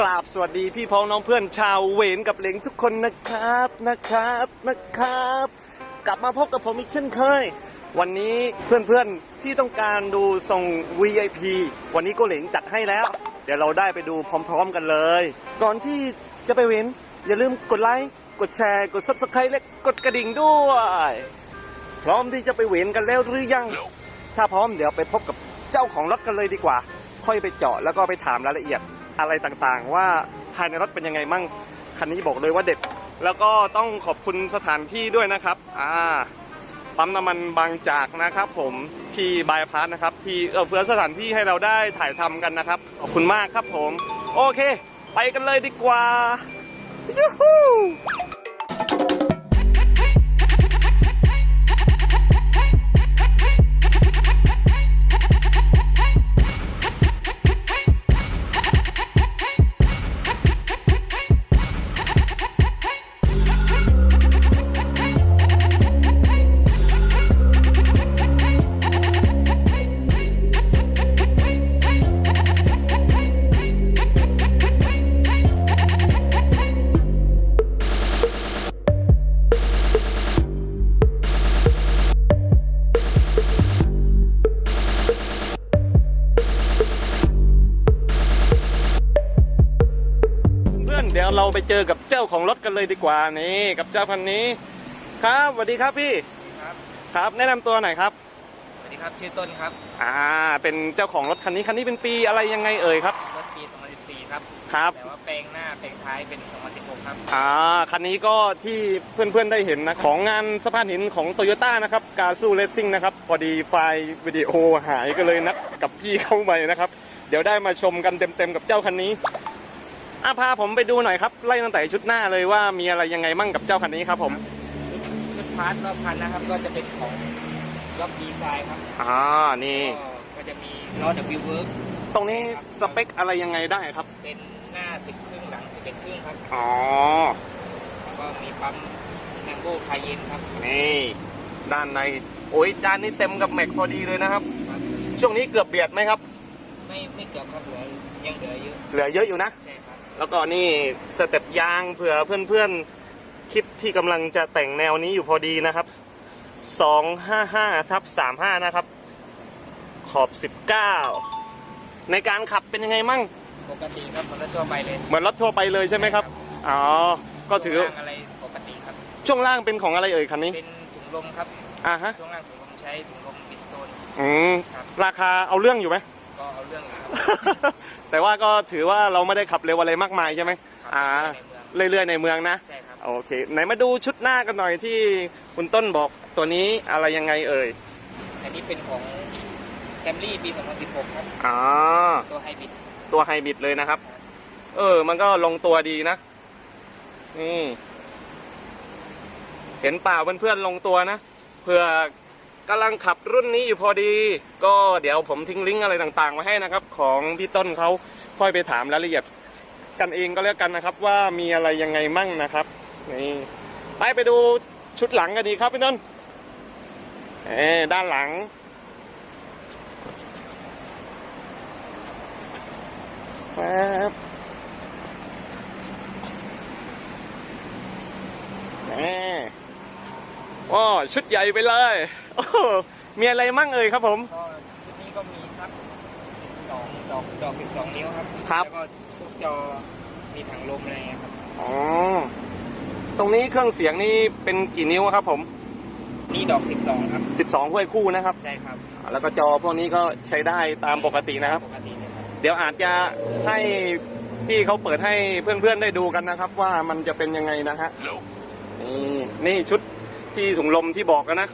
กราบสวัสดีพี่พ้องน้องเพื่อนชาวเวนกับเหลงทุกคนนะครับนะครับนะครับ กลับมาพบกับผมอีกเช่นเคย วันนี้เพื่อนๆที่ต้องการดูทรง VIP วันนี้ก็เหลงจัดให้แล้ว เดี๋ยวเราได้ไปดูพร้อม ๆ กันเลย ก่อนที่จะไปเวนอย่าลืมกดไลค์กดแชร์กด Subscribe และกดกระดิ่งด้วย พร้อมที่จะไปเวนกันแล้วหรือยัง ถ้าพร้อมเดี๋ยวไปพบกับเจ้าของรถกันเลยดีกว่า ค่อยไปเจาะแล้วก็ไปถามรายละเอียด อะไรต่างๆ ว่าภายในรถเป็นยังไงมั่งคันนี้บอกเลยว่าเด็ด แล้วก็ต้องขอบคุณสถานที่ด้วยนะครับอ่าปั๊มน้ำมันบางจากนะครับ ผมที่บายพาสนะครับ ที่เอื้อเฟื้อสถานที่ให้เราได้ถ่ายทำกันนะครับขอบคุณมากครับผม โอเค ไปกันเลยดีกว่ายูฮูาของรถกันเลยดีกว่านี่กับเจ้าคันนี้ ครับสวัสดีครับพี่ครับ ครับแนะนำตัวหน่อยครับ สวัสดีครับชื่อต้นครับอ่า เป็นเจ้าของรถคันนี้คันนี้เป็นปีอะไรยังไงเอ่ยครับ รถปี 2014 ครับ ครับแต่ว่าแปลงหน้าแปลงท้ายเป็น 2016 ครับ อ่าคันนี้ก็ที่เพื่อนๆได้เห็นนะของงานสะพานหินของโตโยต้านะครับกาซูเลสซิ่งนะครับพอดีไฟล์วิดีโอหายก็เลยนัดกับพี่เข้าไปนะครับ เดี๋ยวได้มาชมกันเต็มๆกับเจ้าคันนี้ อะพาผมไปดูหน่อยครับไล่ตั้งแต่ชุดหน้าเลยว่ามีอะไรยังไงมั่งกับเจ้าคันนี้ครับผมชุดพาร์ทรอบคันนะครับ ก็จะเป็นของรอบดีไซน์ครับอ่านี่ก็ก็จะมีล้อ W Work ตรงนี้สเปคอะไรยังไงได้ครับ เป็นหน้า10ครึ่งหลัง11ครึ่งครับอ๋อแล้วก็มีปั๊มแมงโก้คาเยนครับนี่ด้านในโอ้ยจานนี้เต็มกับแม็กพอดีเลยนะครับครับ ช่วงนี้เกือบเบียดไหมครับ ไม่ไม่เกือบครับเหลือยังเหลือเยอะเหลือเยอะอยู่นะใช่ครับ แล้วก็นี่สเต็ปยางเผื่อเพื่อนๆ คลิปที่กำลังจะแต่งแนวนี้อยู่พอดีนะครับ 255ทับ35 นะครับ ขอบ 19 ในการขับเป็นยังไงมั่ง ปกติครับเหมือนรถทั่วไปเลยเหมือนรถทั่วไปเลยใช่ไหมครับ อ๋อ ก็ถือ ช่วงล่างอะไรปกติครับ ช่วงล่างเป็นของอะไรเอ่ยคันนี้ เป็นถุงลมครับ อ่าฮะ ช่วงล่างถุงลมใช้ถุงลมบิสโตนอืม ครับ ราคาเอาเรื่องอยู่ไหม ก็เอาเรื่องอยู่ครับแต่ว่าก็ถือว่าเราไม่ได้ขับเร็วอะไรมากมายใช่ไหมครับอ่าในเมืองเรื่อยๆในเมืองนะ ใช่ครับ โอเค ไหนมาดูชุดหน้ากันหน่อยที่คุณต้นบอกตัวนี้อะไรยังไงเอ่ย อันนี้เป็นของแคมรี่ปี 2016 ครับ อ๋อ ตัวไฮบริดตัวไฮบริดเลยนะครับ เออ มันก็ลงตัวดีนะ นี่ เห็นเปล่าเพื่อนๆลงตัวนะเผื่อ กำลังขับรุ่นนี้อยู่พอดี ก็เดี๋ยวผมทิ้งลิงก์อะไรต่างๆไว้ให้นะครับ ของพี่ต้นเขาค่อยไปถามรายละเอียดกันเองก็แล้วกันนะครับ ว่ามีอะไรยังไงมั่งนะครับนี่ไปไปดูชุดหลังกันดีครับพี่ต้นเออด้านหลังแป๊บแหมว้า ชุดใหญ่ไปเลยโอ้โหมีอะไรมั่งเอ่ยครับผมก็ชุดนี้ก็มีครับสองดอกดอก12นิ้วครับครับแล้วก็ซุกจอมีถังลมอะไรเงี้ยครับอ๋อตรงนี้เครื่องเสียงนี่เป็นกี่นิ้วครับผม นี่ดอก12ครับ12ห้วยคู่นะครับ ใช่ครับ แล้วก็จอพวกนี้ก็ใช้ได้ตามปกตินะครับ ปกติเลยครับ เดี๋ยวอาจจะให้พี่เขาเปิดให้เพื่อนๆได้ดูกันนะครับ ว่ามันจะเป็นยังไงนะฮะนี่นี่ชุด ที่ถุงลมที่บอกกันนะ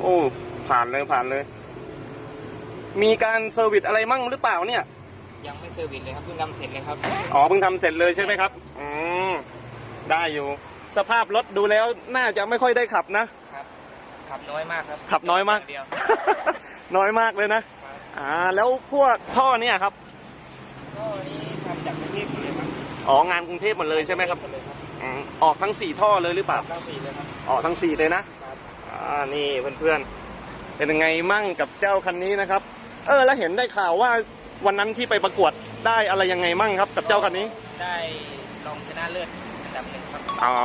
โอ้ ผ่านเลยผ่านเลย มีการเซอร์วิสอะไรมั่งหรือเปล่าเนี่ย ยังไม่เซอร์วิสเลยครับเพิ่งทำเสร็จเลยครับ อ๋อเพิ่งทำเสร็จเลยใช่ไหมครับ อืม ได้อยู่ สภาพรถดูแล้วน่าจะไม่ค่อยได้ขับนะ ครับ ขับน้อยมากครับขับน้อยมาก เดียว น้อยมากเลยนะ ครับอ่า แล้วพวกท่อเนี่ยครับ ก็นี่ทำจากกรุงเทพหมดเลยครับ อ๋องานกรุงเทพหมดเลยใช่ไหมครับหมดเลยครับ อืมออกทั้งสี่ท่อเลยหรือเปล่าทั้งสี่เลยครับออกทั้งสี่เลยนะ ครับอ่า นี่เพื่อนๆ เป็นยังไงมั่งกับเจ้าคันนี้นะครับ เออ แล้วเห็นได้ข่าวว่าวันนั้นที่ไปประกวดได้อะไรยังไงมั่งครับ กับเจ้าคันนี้ ได้รองชนะเลิศอันดับหนึ่งครับอ๋อ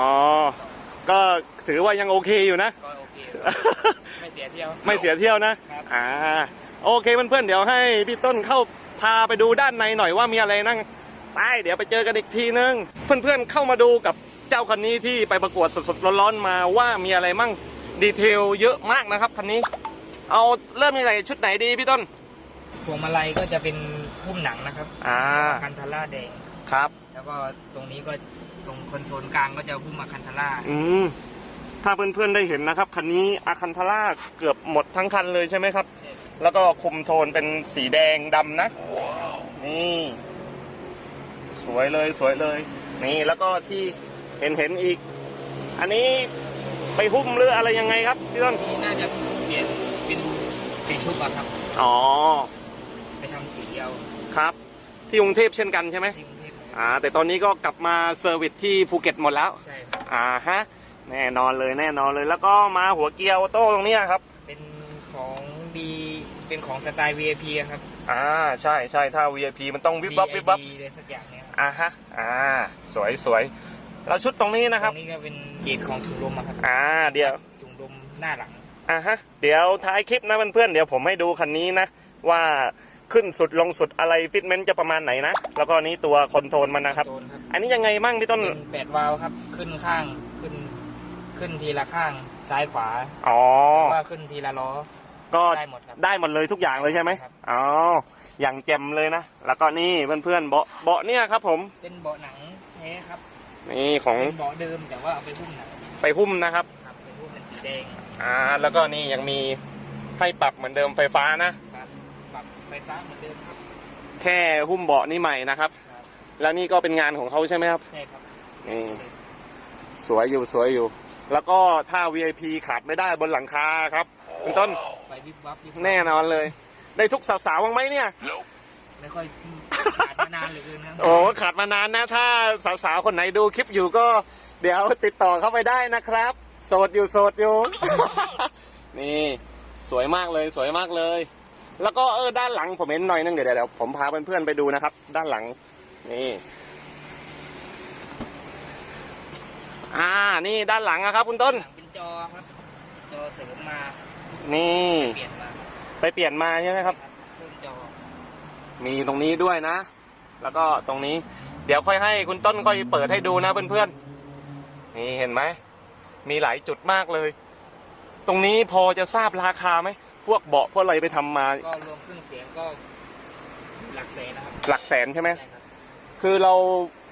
ก็ถือว่ายังโอเคอยู่นะ ก็โอเคไม่เสียเที่ยว ไม่เสียเที่ยวนะ ครับ อ่า โอเคเพื่อนๆ เดี๋ยวให้พี่ต้นเข้าพาไปดูด้านในหน่อยว่ามีอะไรนั่ง ไป เดี๋ยวไปเจอกันอีกทีนึง เพื่อนๆเข้ามาดูกับเจ้าคันนี้ที่ไปประกวดสดๆร้อนๆมาว่ามีอะไรมั่งดีเทลเยอะมากนะครับคันนี้ เอาเริ่มยังไงชุดไหนดีพี่ต้นพวงมาลัยก็จะเป็นหุ้มหนังนะครับอ่าคันทาร่าแดงครับ แล้วก็ตรงนี้ก็ตรงคอนโซลกลางก็จะหุ้มมาคันทาร่าอืมถ้าเพื่อนๆได้เห็นนะครับคันนี้อาคันทาร่าเกือบหมดทั้งคันเลยใช่ไหมครับ แล้วก็คุมโทนเป็นสีแดงดำนะนี่ สวยเลยสวยเลย นี่แล้วก็ที่เห็นเห็นอีก อันนี้ไปหุ้มหรืออะไรยังไงครับพี่ต้นนี่น่าจะเปลี่ยนเป็นปีชุบอะครับ อ๋อ ไปทำสีเอาครับ ที่กรุงเทพเช่นกันใช่ไหมที่กรุงเทพอ่า แต่ตอนนี้ก็กลับมาเซอร์วิสที่ภูเก็ตหมดแล้ว ใช่ครับอ่าฮะ แน่นอนเลยแน่นอนเลย แล้วก็มาหัวเกียร์ออโต้ตรงเนี้ยครับ เป็นของดี เป็นของสไตล์ VIP อะครับ อ่าใช่ใช่ถ้า VIP มันต้องวิบวับวิบวับ DID เลยสักอย่างเนี้ยครับอ่าฮะอ่า สวยสวยแล้วชุดตรงนี้นะคตรัรบ งนี้ก็เป็นเกรดของถุงลมอะครับอ่าเดี๋ยว ถุงลมหน้าหลัง อ่าฮะเดี๋ยวท้ายคลิปนะเพื่อนๆเดี๋ยวผมให้ดูคันนี้นะ ว่าขึ้นสุดลงสุดอะไรฟิตเมนต์จะประมาณไหนนะ แล้วก็อันนี้ตัวคอนโทรลมันนะครับโจนครับอันนี้ยังไงมั่งพี่ต้น เป็นแปดวาล์วครับ ขึ้นข้างขึ้น ขึ้นทีละข้างซ้ายขวาอ๋อหรือว่าขึ้นทีละล้อ ก็ได้หมดครับ ได้หมดเลยทุกอย่างเลยใช่ไหมครับ อ๋ออย่างแจ่มเลยนะ แล้วก็นี่เพื่อนๆเบาะเบาะเนี่ยครับ ผมเป็นเบาะหนังแท้ครับนี่ของเป็นเบาะเดิมแต่ว่าเอาไปหุ้มหนังไปหุ้มนะครับ ครับไปหุ้มเป็นสีแดงอ่าแล้วก็นี่ยังมีให้ปรับเหมือนเดิมไฟฟ้านะ ครับปรับไฟฟ้าเหมือนเดิมครับแค่หุ้มเบาะนี่ใหม่นะครับ ครับแล้วนี่ก็เป็นงานของเขาใช่ไหมครับ ใช่ครับนี่สวยอยู่สวยอยู่ แล้วก็ถ้า VIP ขาดไม่ได้บนหลังคาครับคุณต้นไฟวิบวับวิบวับแน่นอนเลย ได้ทุกสาวๆบ้างไหมเนี่ย ไม่ค่อยขาดมานานเหลือเกินนะโอ้ขาดมานานนะ ถ้าสาวๆคนไหนดูคลิปอยู่ก็ เดี๋ยวติดต่อเข้าไปได้นะครับ โสดอยู่โสดอยู่ นี่สวยมากเลยสวยมากเลย แล้วก็เออด้านหลังผมเห็นหน่อยนึงเดี๋ยวเดี๋ยวผมพาเพื่อนๆไปดูนะครับ ด้านหลังนี่ อ่า นี่ด้านหลังอะครับ คุณต้น หลังเป็นจอครับ จอเสริมมานี่ เปลี่ยนมาไปเปลี่ยนมาใช่ไหมครับเครื่องจอมีตรงนี้ด้วยนะ แล้วก็ตรงนี้ เดี๋ยวค่อยให้คุณต้นค่อยเปิดให้ดูนะเพื่อนๆ นี่เห็นไหม มีหลายจุดมากเลย ตรงนี้พอจะทราบราคาไหม พวกเบาะพวกอะไรไปทำมา ก็รวมเครื่องเสียงก็หลักแสนนะครับ หลักแสนใช่ไหม ใช่ครับ คือเรา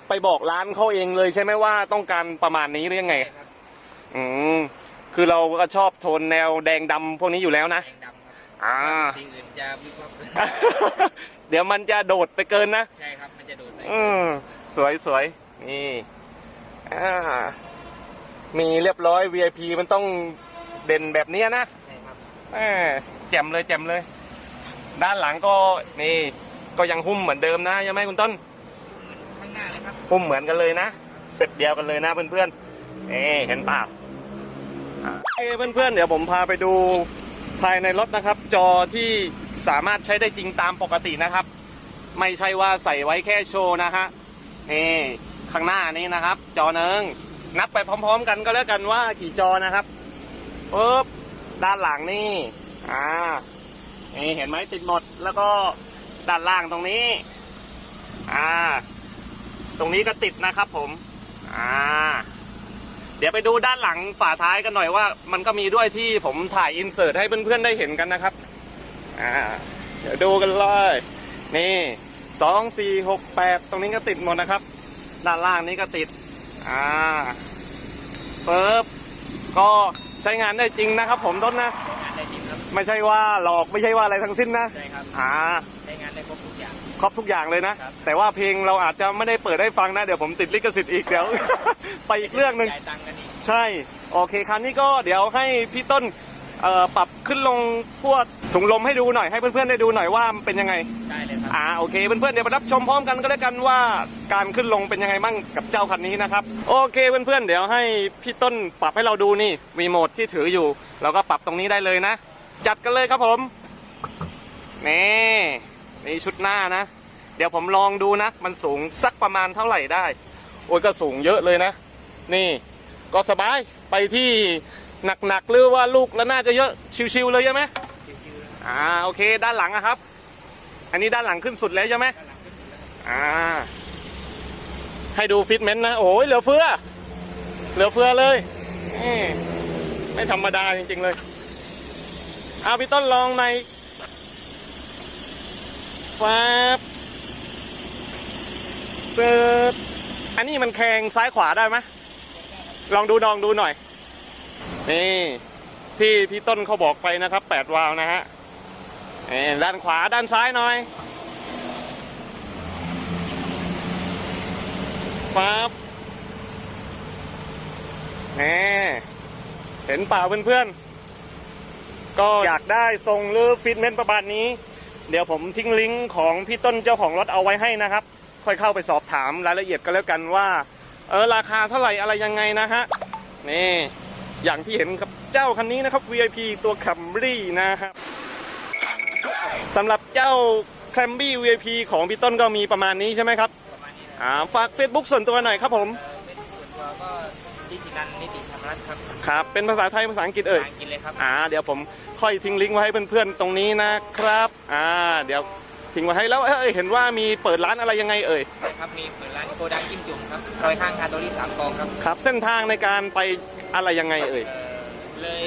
ไปบอกร้านเขาเองเลยใช่ไหมว่าต้องการประมาณนี้หรือยังไงใช่ครับอืมคือเราก็ชอบโทนแนวแดงดำพวกนี้อยู่แล้วนะ แดงดำครับอ่าสีอื่นจะวิบวับเดี๋ยวมันจะโดดไปเกินนะ ใช่ครับมันจะโดดไปอืมสวยสวยนี่อ่ามีเรียบร้อย VIP มันต้องเด่นแบบเนี้ยนะใช่ครับแหมแจ่มเลยแจ่มเลย ด้านหลังก็นี่ ก็ยังหุ้มเหมือนเดิมนะใช่ไหมคุณต้นเหมือนข้าง หน้าเลยครับหุ้มเหมือนกันเลยนะเสร็จเดียวกันเลยนะเพื่อนๆเอ๊เห็นป่าอะเอ้เพื่อนๆเดี๋ยวผมพาไปดูภายในรถนะครับ จอที่สามารถใช้ได้จริงตามปกตินะครับ ไม่ใช่ว่าใส่ไว้แค่โชว์นะฮะนี่ข้างหน้านี้นะครับ จอหนึ่งนับไปพร้อม ๆ กันก็แล้วกันว่ากี่จอนะครับปุ๊บด้านหลังนี่อ่านี่เห็นไหมติดหมดแล้วก็ด้านล่างตรงนี้ อ่า รงนี้ก็ติดนะครับผม อ่า เดี๋ยวไปดูด้านหลังฝาท้ายกันหน่อยว่า มันก็มีด้วยที่ผมถ่ายอินเสิร์ตให้เพื่อนๆได้เห็นกันนะครับ อ่า เดี๋ยวดูกันเลย นี่สองสี่หกแปดตรงนี้ก็ติดหมดนะครับ ด้านล่างนี้ก็ติด อ่าเปิบก็ใช้งานได้จริงนะครับ ผมต้นนะใช้งานได้จริงครับ ไม่ใช่ว่าหลอกไม่ใช่ว่าอะไรทั้งสิ้นนะ ใช่ครับ อ่า ใช้งานได้ครบทุกอย่างครบทุกอย่างเลยนะครับแต่ว่าเพลงเราอาจจะไม่ได้เปิดให้ฟังนะ เดี๋ยวผมติดลิขสิทธิ์อีกเดี๋ยว ไปอีกเรื่องหนึ่งจ่ายตังค์กันอีกใช่โอเคคันนี้ก็เดี๋ยวให้พี่ต้นเอ่อปรับขึ้นลงพวกถุงลมให้ดูหน่อยให้เพื่อนๆได้ดูหน่อยว่ามันเป็นยังไง ได้เลยครับ อ่าโอเคเพื่อนๆเดี๋ยวมารับชมพร้อมกันก็แล้วกันว่าการขึ้นลงเป็นยังไงมั่งกับเจ้าคันนี้นะครับ โอเคเพื่อนๆเดี๋ยวให้พี่ต้นปรับให้เราดูนี่วีโหมดที่ถืออยู่เราก็ปรับตรงนี้ได้เลยนะ จัดกันเลยครับผมนี่ นี่ชุดหน้านะ เดี๋ยวผมลองดูนะ มันสูงสักประมาณเท่าไหร่ได้ โอ้ยก็สูงเยอะเลยนะ นี่ ก็สบายไปที่หนักๆหรือว่าลูกแล้วน่าจะเยอะชิวๆเลยใช่ไหมชิวๆนะครับอ่าโอเค ด้านหลังอะครับ อันนี้ด้านหลังขึ้นสุดแล้วใช่ไหมด้านหลังขึ้นสุดแล้วครับอ่า ให้ดูฟิตเมนต์นะ โอ้ยเหลือเฟือ เหลือเฟือเลยนี่ไม่ธรรมดาจริง ๆ เลย เอาพี่ต้นลองใน ฟ้าบเปิดอันนี้มันแข่งซ้ายขวาได้ไหมลองดูลองดูหน่อย นี่ที่พี่ต้นเขาบอกไปนะครับแปดวาล์วนะฮะเอ่ด้านขวาด้านซ้ายหน่อยฟ้าบแหมเห็นเปล่าเพื่อนๆ ก็อยากได้ทรงหรือฟิตเมนต์ประมาณนี้ เดี๋ยวผมทิ้งลิงก์ของพี่ต้นเจ้าของรถเอาไว้ให้นะครับ ค่อยเข้าไปสอบถามรายละเอียดกันแล้วกันว่า เออราคาเท่าไหร่อะไรยังไงนะฮะ นี่ อย่างที่เห็นกับเจ้าคันนี้นะครับ VIP ตัวคัมรี่นะครับสำหรับเจ้าคัมรี่ VIP ของพี่ต้นก็มีประมาณนี้ใช่ไหมครับ ประมาณนี้นะอ่าฝาก Facebook ส่วนตัวหน่อยครับผมเอ่อเป็นส่วนตัวก็ที่จินันนิติธรรมรัตน์ครับ ครับ เป็นภาษาไทยภาษาอังกฤษเอ่ยทางกินเลยครับ อ่า เดี๋ยวผม ค่อยทิ้งลิงก์ไว้ให้เพื่อนๆตรงนี้นะครับ อ่า เดี๋ยวทิ้งไว้ให้แล้วเอ้ยเห็นว่ามีเปิดร้านอะไรยังไงเอ่ยนะครับมีเปิดร้านโกดังจิ้มจุ่มครับซอยข้างคาโตรี่สามกองครับครับ เส้นทางในการไปอะไรยังไงเอ่ย เอ่อเลย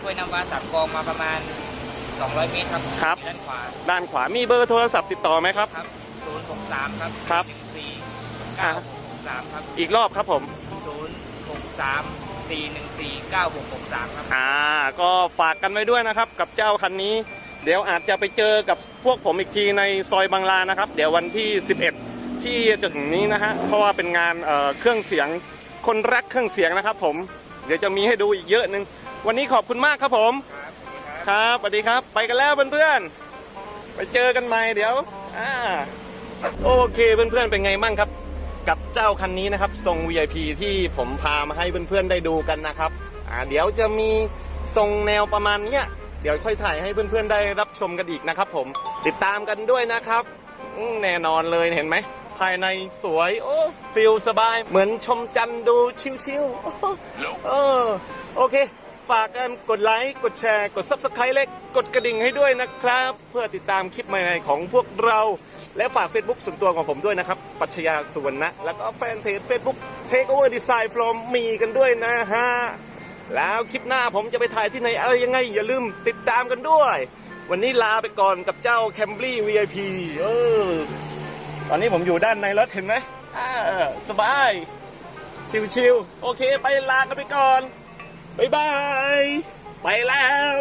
กล้วยน้ำว้าสามกองมาประมาณ 200 เมตรครับครับด้านขวาด้านขวามีเบอร์โทรศัพท์ติดต่อไหมครับ ครับ063ครับครับ 14 9663ครับอีกรอบครับผม063 414 9663 ครับ อ่า ก็ฝากกันไว้ด้วยนะครับ กับเจ้าคันนี้ เดี๋ยวอาจจะไปเจอกับพวกผมอีกทีในซอยบางลานะครับ เดี๋ยววันที่ 11 ที่จะถึงนี้นะฮะ เพราะว่าเป็นงานเอ่อเครื่องเสียง คนรักเครื่องเสียงนะครับผม เดี๋ยวจะมีให้ดูอีกเยอะหนึ่งวันนี้ขอบคุณมากครับผมครับสวัสดีครับครับสวัสดีครับ ไปกันแล้วเพื่อนๆ ไปเจอกันใหม่เดี๋ยว อ่า โอเคเพื่อนๆ เป็นไงมั่งครับ กับเจ้าคันนี้นะครับ ทรง VIP ที่ผมพามาให้เพื่อนๆได้ดูกันนะครับอ่าเดี๋ยวจะมีทรงแนวประมาณเนี้ยเดี๋ยวค่อยถ่ายให้เพื่อนๆได้รับชมกันอีกนะครับ ผมติดตามกันด้วยนะครับแน่นอนเลยเห็นไหมภายในสวย โอ้ฟิลสบาย เหมือนชมจันดูชิวๆเออโอเค ฝากกันกดไลค์กดแชร์กด subscribe เล็กกดกระดิ่งให้ด้วยนะครับ เพื่อติดตามคลิปใหม่ๆของพวกเรา และฝาก Facebook ส่วนตัวของผมด้วยนะครับปัชญาสุวรรณะแล้วก็แฟนเพจ Facebook Take Over Design from me กันด้วยนะฮะ แล้วคลิปหน้าผมจะไปถ่ายที่ไหนอะไรยังไง อย่าลืมติดตามกันด้วย วันนี้ลาไปก่อนกับเจ้า Camry VIP เออตอนนี้ผมอยู่ด้านในรถเห็นไหมอ่าสบาย ชิวๆโอเค ไปลากันไปก่อน บ๊ายบาย ไปแล้ว